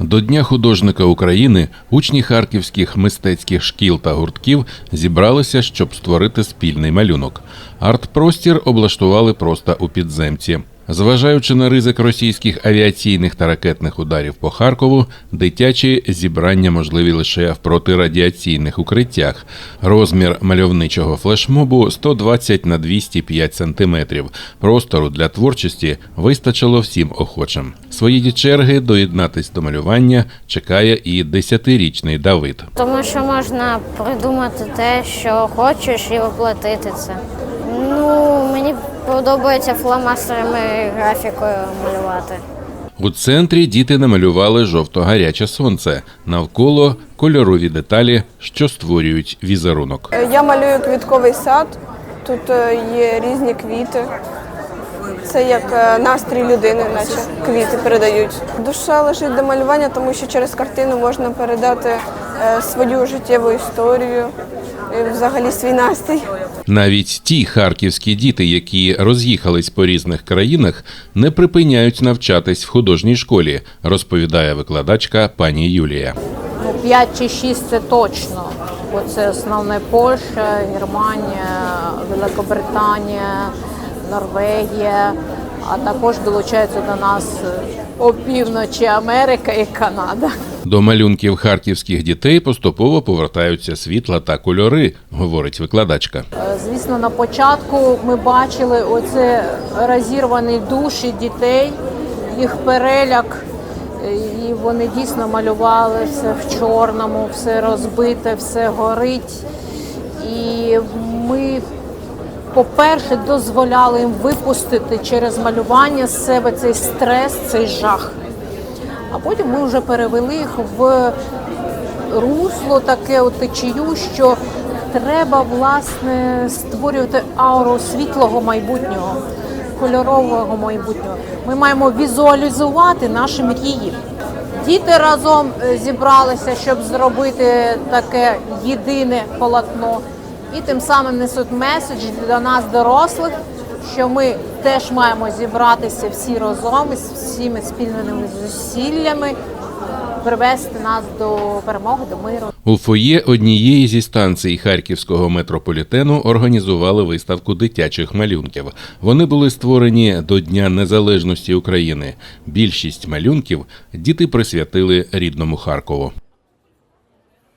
До Дня художника України учні харківських мистецьких шкіл та гуртків зібралися, щоб створити спільний малюнок. Арт-простір облаштували просто у підземці. Зважаючи на ризик російських авіаційних та ракетних ударів по Харкову, дитячі зібрання можливі лише в протирадіаційних укриттях. Розмір мальовничого флешмобу 120 на 205 сантиметрів. Простору для творчості вистачило всім охочим. Свої черги доєднатись до малювання чекає і десятирічний Давид. Тому що можна придумати те, що хочеш, і воплотити це. Ну, мені подобається фломастерами графікою малювати. У центрі діти намалювали жовто-гаряче сонце навколо кольорові деталі, що створюють візерунок. Я малюю квітковий сад. Тут е, є різні квіти. Це як е, настрій людини, наче квіти передають. Душа лежить до малювання, тому що через картину можна передати е, свою життєву історію взагалі свій настрій. Навіть ті харківські діти, які роз'їхались по різних країнах, не припиняють навчатись в художній школі, розповідає викладачка пані Юлія. Ну, 5 чи 6 це точно. Бо це основне Польща, Германія, Великобританія, Норвегія, а також долучаються до нас опівночі Америка і Канада. До малюнків харківських дітей поступово повертаються світла та кольори, говорить викладачка. Е, Звісно, на початку ми бачили оце розірвані душі дітей, їх переляк. Е, І вони дійсно малювали все в чорному, все розбите, все горить. І ми, по-перше, дозволяли їм випустити через малювання з себе цей стрес, цей жах. А потім ми вже перевели їх в русло, таке от течію, що треба власне створювати ауру світлого майбутнього, кольорового майбутнього. Ми маємо візуалізувати наші мрії. Діти разом е, зібралися, щоб зробити таке єдине полотно, і тим самим несуть меседж для нас, дорослих, що ми теж маємо зібратися всі разом із всіми спільними зусиллями, привести нас до перемоги, до миру. У фоє однієї зі станцій харківського метрополітену організували виставку дитячих малюнків. Вони були створені до Дня Незалежності України. Більшість малюнків діти присвятили рідному Харкову.